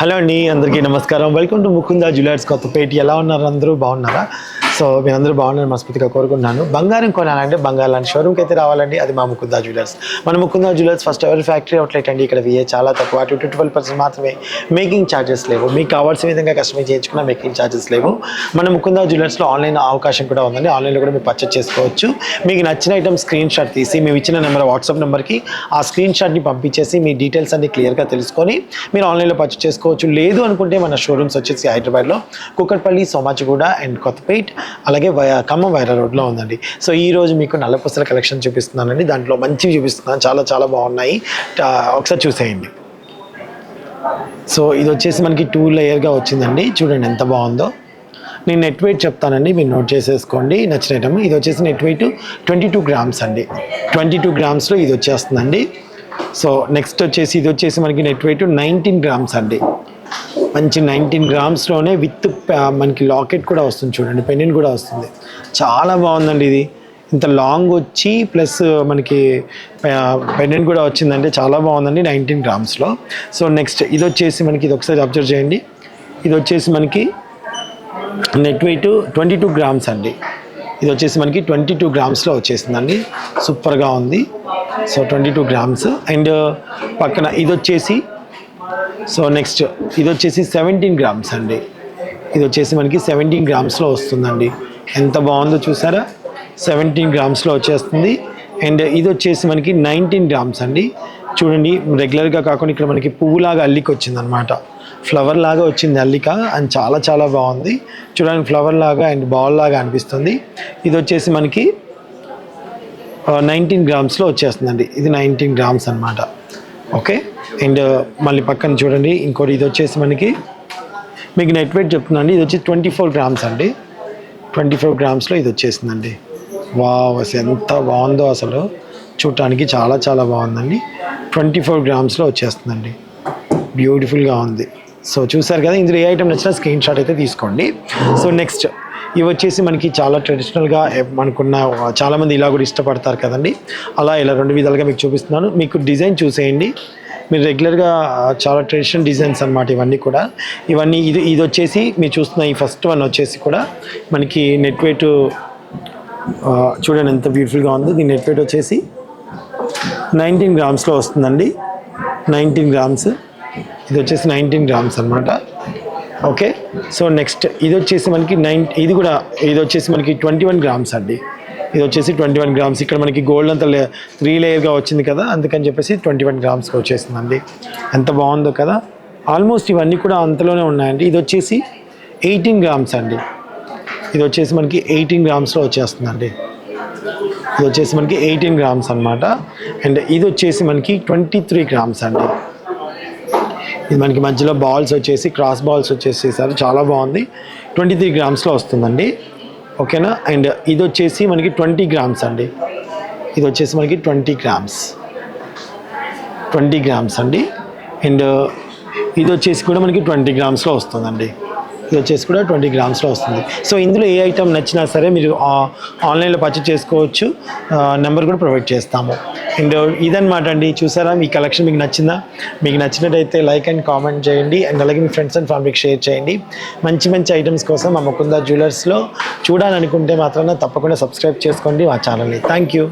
Hello అండి అందరికీ నమస్కారం. Welcome to Mukunda jewellers Kothapet ఎలా ఉన్నారు అందరూ? బాగున్నారా? సో మీరు అందరూ బాగున్నారు మనస్ఫూర్తిగా కోరుకుంటున్నాను. బంగారం కొనాలంటే బంగారం లాంటి షోరూమ్కి అయితే రావాలండి. అది మా ముకుందా జ్యువెలర్స్ మన ముకుందా జ్యువెలర్స్ ఫస్ట్ ఎవరి ఫ్యాక్టరీ అవుట్లెట్ అండి? ఇక్కడ విఏ చాలా తక్కువ. టూ టు ట్వెల్వ్ పర్సెంట్ మాత్రమే. మేకింగ్ ఛార్జెస్ లేవు. మీకు కావాల్సిన విధంగా కస్టమైజ్ చేయించుకున్న మేకింగ్ ఛార్జెస్ లేవు. మన ముకుందా జ్యువెలర్స్లో ఆన్లైన్ అవకాశం కూడా ఉందండి. ఆన్లైన్లో కూడా మీరు పర్చేస్ చేసుకోవచ్చు. మీకు నచ్చిన ఐటమ్ స్క్రీన్ షాట్ తీసి మేము ఇచ్చిన నెంబర్ వాట్సాప్ నెంబర్కి ఆ స్క్రీన్ షాట్ని పంపించేసి మీ డీటెయిల్స్ అన్ని క్లియర్గా తెలుసుకొని మీరు ఆన్లైన్లో పర్చేస్ చేసుకోవచ్చు. లేదు అనుకుంటే మన షోరూమ్స్ వచ్చేసి హైదరాబాద్లో. కుక్కట్పల్లి సోమాజిగూడ అండ్ కొత్తపేట్. అలాగే వై- ఖమ్మం వైరా రోడ్లో ఉందండి. సో ఈ రోజు మీకు నల్ల పుస్తల కలెక్షన్ చూపిస్తున్నానండి. దాంట్లో మంచివి చూపిస్తున్నాను. చాలా చాలా బాగున్నాయి. ఒకసారి చూసేయండి. సో ఇది వచ్చేసి మనకి టూ లేయర్గా వచ్చిందండి. చూడండి ఎంత బాగుందో. నేను నెట్ వెయిట్ చెప్తానండి. మీరు నోట్ చేసేసుకోండి. నచ్చిన ఐటమ్. ఇది వచ్చేసి net weight twenty two grams అండి. ట్వంటీ టూ గ్రామ్స్లో ఇది వచ్చేస్తుందండి. సో నెక్స్ట్ వచ్చేసి ఇది వచ్చేసి మనకి నెట్ వెయిట్ నైన్టీన్ గ్రామ్స్ అండి. మంచి నైన్టీన్ గ్రామ్స్లోనే విత్ మనకి లాకెట్ కూడా వస్తుంది చూడండి పెండెంట్ కూడా వస్తుంది. చాలా బాగుందండి ఇది. ఇంత లాంగ్ వచ్చి ప్లస్ మనకి పెండెంట్ కూడా వచ్చిందంటే చాలా బాగుందండి నైన్టీన్ గ్రామ్స్లో. సో నెక్స్ట్ ఇది వచ్చేసి మనకి ఇది ఒకసారి అబ్జర్వ్ చేయండి. ఇది వచ్చేసి మనకి net weight twenty two grams అండి. ఇది వచ్చేసి మనకి ట్వంటీ టూ గ్రామ్స్లో వచ్చేసిందండి. సూపర్గా ఉంది. So twenty two grams and పక్కన ఇది వచ్చేసి సో నెక్స్ట్ ఇది వచ్చేసి సెవెంటీన్ గ్రామ్స్ అండి. ఇది వచ్చేసి మనకి సెవెంటీన్ గ్రామ్స్లో వస్తుందండి. ఎంత బాగుందో చూసారా? సెవెంటీన్ గ్రామ్స్లో వచ్చేస్తుంది. అండ్ ఇది వచ్చేసి మనకి నైన్టీన్ గ్రామ్స్ అండి. చూడండి రెగ్యులర్గా కాకుండా ఇక్కడ మనకి పువ్వులాగా అల్లికి వచ్చింది అనమాట ఫ్లవర్ లాగా వచ్చింది అల్లిక అండ్ చాలా చాలా బాగుంది. చూడడానికి ఫ్లవర్ లాగా అండ్ బాల్ లాగా అనిపిస్తుంది. ఇది వచ్చేసి మనకి నైన్టీన్ గ్రామ్స్లో వచ్చేస్తుందండి. ఇది నైన్టీన్ గ్రామ్స్ అన్నమాట. ఓకే. అండ్ మళ్ళీ పక్కన చూడండి ఇంకోటి ఇది వచ్చేసి మనకి మీకు నెట్ వెయిట్ చెప్తున్నాను ఇది వచ్చి ట్వంటీ ఫోర్ గ్రామ్స్ అండి. ట్వంటీ ఫోర్ గ్రామ్స్లో ఇది వచ్చేసిందండి. వావ్ అసలు ఎంత బాగుందో అసలు. చూడటానికి చాలా చాలా బాగుందండి. ట్వంటీ ఫోర్ గ్రామ్స్లో వచ్చేస్తుందండి. బ్యూటిఫుల్గా ఉంది. సో చూసారు కదా ఇందులో ఏ ఐటమ్ నచ్చినా స్క్రీన్ షాట్ అయితే తీసుకోండి. సో నెక్స్ట్ ఇవి వచ్చేసి మనకి చాలా ట్రెడిషనల్గా మనకున్న చాలామంది ఇలా కూడా ఇష్టపడతారు కదండి. అలా ఇలా రెండు విధాలుగా మీకు చూపిస్తున్నాను. మీకు డిజైన్ చూసేయండి. మీరు రెగ్యులర్గా చాలా ట్రెడిషనల్ డిజైన్స్ అనమాట ఇవన్నీ కూడా. ఇవన్నీ ఇది ఇది వచ్చేసి మీరు చూస్తున్న ఈ ఫస్ట్ వన్ వచ్చేసి కూడా మనకి నెట్ వెయిట్ చూడండి ఎంత బ్యూటిఫుల్గా ఉందో. దీని నెట్ వెయిట్ వచ్చేసి నైన్టీన్ గ్రామ్స్లో వస్తుందండి. నైన్టీన్ గ్రామ్స్ ఇది వచ్చేసి నైన్టీన్ గ్రామ్స్ అనమాట ఓకే? సో నెక్స్ట్ ఇది వచ్చేసి మనకి నైన్ ఇది కూడా ఇది వచ్చేసి మనకి ట్వంటీ వన్ గ్రామ్స్ అండి. ఇది వచ్చేసి ట్వంటీ వన్ గ్రామ్స్. ఇక్కడ మనకి గోల్డ్ అంతా లే త్రీ లేయర్గా వచ్చింది కదా అందుకని చెప్పేసి ట్వంటీ వన్ గ్రామ్స్కి వచ్చేసిందండి. ఎంత బాగుందో కదా. ఆల్మోస్ట్ ఇవన్నీ కూడా అంతలోనే ఉన్నాయండి. ఇది వచ్చేసి ఎయిటీన్ గ్రామ్స్ అండి. ఇది వచ్చేసి మనకి ఎయిటీన్ గ్రామ్స్లో వచ్చేస్తుందండి. ఇది వచ్చేసి మనకి ఎయిటీన్ గ్రామ్స్ అనమాట అండ్ ఇది వచ్చేసి మనకి ట్వంటీ త్రీ గ్రామ్స్ అండి. ఇది మనకి మధ్యలో బాల్స్ వచ్చేసి క్రాస్ బాల్స్ వచ్చేసేసారు చాలా బాగుంది. ట్వంటీ త్రీ గ్రామ్స్లో వస్తుందండి. ఓకేనా? అండ్ ఇది వచ్చేసి మనకి ట్వంటీ గ్రామ్స్ అండి. ఇది వచ్చేసి మనకి ట్వంటీ గ్రామ్స్. ట్వంటీ గ్రామ్స్ అండి. అండ్ ఇది వచ్చేసి కూడా మనకి ట్వంటీ గ్రామ్స్లో వస్తుందండి. ఇది వచ్చేసి కూడా ట్వంటీ గ్రామ్స్లో వస్తుంది. సో ఇందులో ఏ ఐటమ్ నచ్చినా సరే మీరు ఆన్లైన్లో పర్చేస్ చేసుకోవచ్చు. నెంబర్ కూడా ప్రొవైడ్ చేస్తాము. అండ్ ఇదన్నమాట అండి. చూసారా? మీ కలెక్షన్ మీకు నచ్చిందా? మీకు నచ్చినట్టయితే లైక్ అండ్ కామెంట్ చేయండి. అండ్ అలాగే మీ ఫ్రెండ్స్ అండ్ ఫ్యామిలీకి షేర్ చేయండి. మంచి మంచి ఐటమ్స్ కోసం మా ముకుందా జ్యువెలర్స్లో చూడాలనుకుంటే మాత్రం తప్పకుండా సబ్స్క్రైబ్ చేసుకోండి మా ఛానల్ని. Thank you.